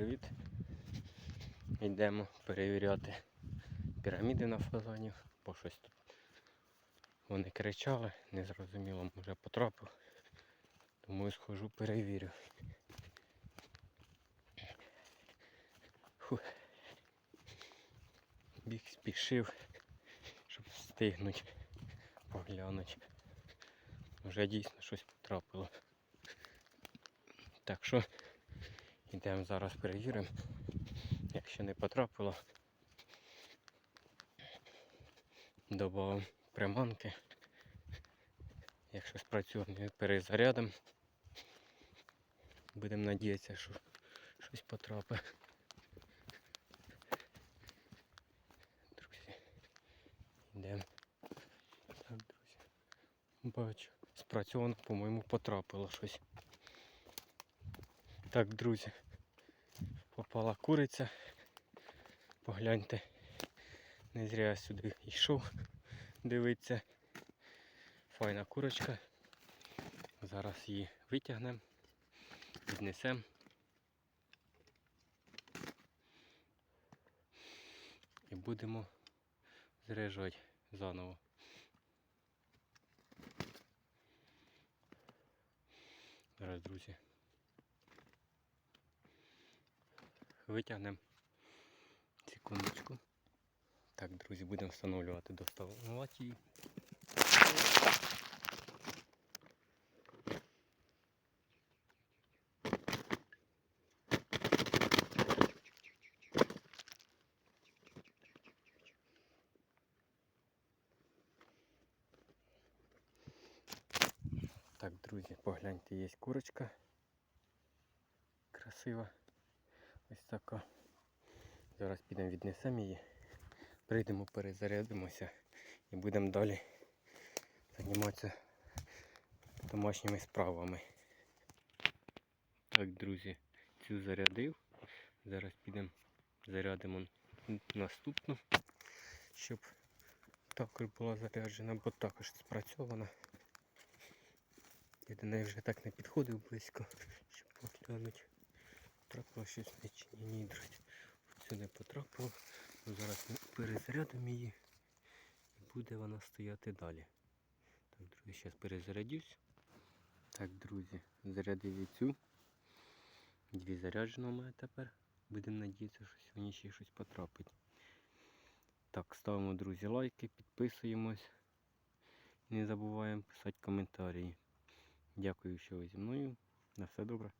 привіт! Йдемо перевіряти піраміди на фазанів, бо щось тут вони кричали, незрозуміло, може потрапив. Тому я схожу перевірю. Фух. Біг спішив, щоб встигнути поглянути. Вже дійсно щось потрапило. Так що йдемо зараз перевіримо. Якщо не потрапило, додамо приманки. Якщо спрацює, ми перезарядимо. Будемо надіятися, що щось потрапить. Друзі, йдемо. Друзі. Бачу. Спрацьовано, по-моєму, потрапило щось. Так, друзі. Попала куриця. Погляньте. Не зря я сюди йшов дивитися. Файна курочка. Зараз її витягнемо, віднесемо. І будемо заряджати заново. Зараз, друзі. Витягнемо. Секундочку. Так, друзі, будемо встановлювати доставувати її. Так, друзі, погляньте, є курочка. Красива. Ось така. Зараз підемо віднесемо її. Прийдемо, перезарядимося і будемо далі займатися домашніми справами. Так, друзі, цю зарядив. Зараз підемо зарядимо наступну, щоб також була заряджена, бо також спрацьована. Я до неї вже так не підходив близько, щоб поглянути. Трапило щось не чи ні, ні. Сюди потрапило. Зараз ми перезарядимо її і буде вона стояти далі. Так, друзі, зараз перезарядюсь. Так, друзі, зарядив і цю. Дві заряджено у мене тепер. Будемо надіятися, що сьогодні ще щось потрапить. Так, ставимо, друзі, лайки, підписуємось. Не забуваємо писати коментарі. Дякую, що ви зі мною. На все добре.